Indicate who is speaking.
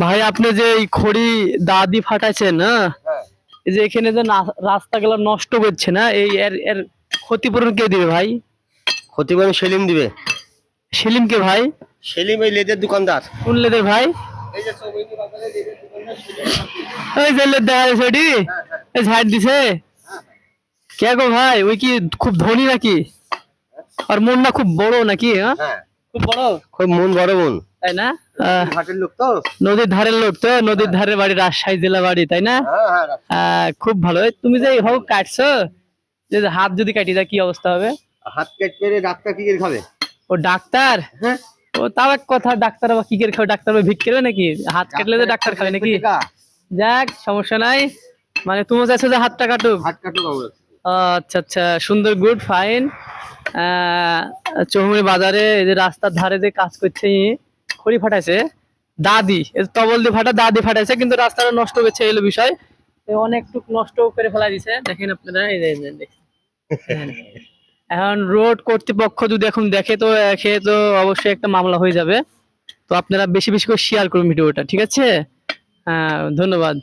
Speaker 1: ভাই আপনি যে এই খড়ি দাদি ফাটাইছেন না?
Speaker 2: হ্যাঁ।
Speaker 1: এই যে এখানে যে না- রাস্তাগুলো নষ্ট করছে না? এই এর এর ক্ষতিপূরণ কে দিবে ভাই?
Speaker 2: ক্ষতিপূরণ সেলিম দিবে।
Speaker 1: সেলিম কে ভাই?
Speaker 2: সেলিম এই লেদের দোকানদার।
Speaker 1: শুনলেদের ভাই?
Speaker 2: এই যে লেদের
Speaker 1: লেদ দেখা যাচ্ছে ওটি এই ঝাড় দিছে? কে গো ভাই? ওই কি খুব ধনী নাকি? আর মনটা খুব বড় নাকি হ্যাঁ?
Speaker 2: হ্যাঁ।
Speaker 1: খুব বড়?
Speaker 2: খুব মন বড় মন।
Speaker 1: তাই না?
Speaker 2: ঘাটের লোক তো?
Speaker 1: নদীর ধারের লোক তো? নদীর ধারে বাড়ি রাজশাহী জেলা বাড়ি তাই না?
Speaker 2: হ্যাঁ হ্যাঁ
Speaker 1: খুব ভালো। তুমি যে হোক কাটছো যে হাত যদি কাটি যায় কি অবস্থা হবে?
Speaker 2: হাত কেট ডাক্তার কি খাবে?
Speaker 1: ও ডাক্তার?
Speaker 2: হ্যাঁ।
Speaker 1: ও তাও এক কথা ডাক্তার আবার কি করে খাবে? ডাক্তার ভিক করবে নাকি? হাত কাটলে তো ডাক্তার খাবে নাকি? যাক সমস্যা নাই। মানে তুমি চাইছো যে হাতটা কাটুক?
Speaker 2: হাত কাটো বাবু
Speaker 1: ও, আচ্ছা আচ্ছা সুন্দর গুড ফাইন চৌমুনি বাজারে এই যে রাস্তার ধারে যে কাজ করছে খড়ি ফাটাইছে দাদি তবল দিয়ে ফাটা দাদি ফাটাইছে কিন্তু রাস্তাটা নষ্ট করছে এলো বিষয়। অনেকটুক নষ্ট করে ফেলা দিছে। দেখেন আপনারা এই যে দেখেন। এখন রোড কর্তৃপক্ষ যদি এখন দেখে তো একে তো অবশ্যই একটা মামলা হয়ে যাবে। তো আপনারা বেশি বেশি করে শেয়ার করুন ভিডিওটা ঠিক আছে? হ্যাঁ ধন্যবাদ।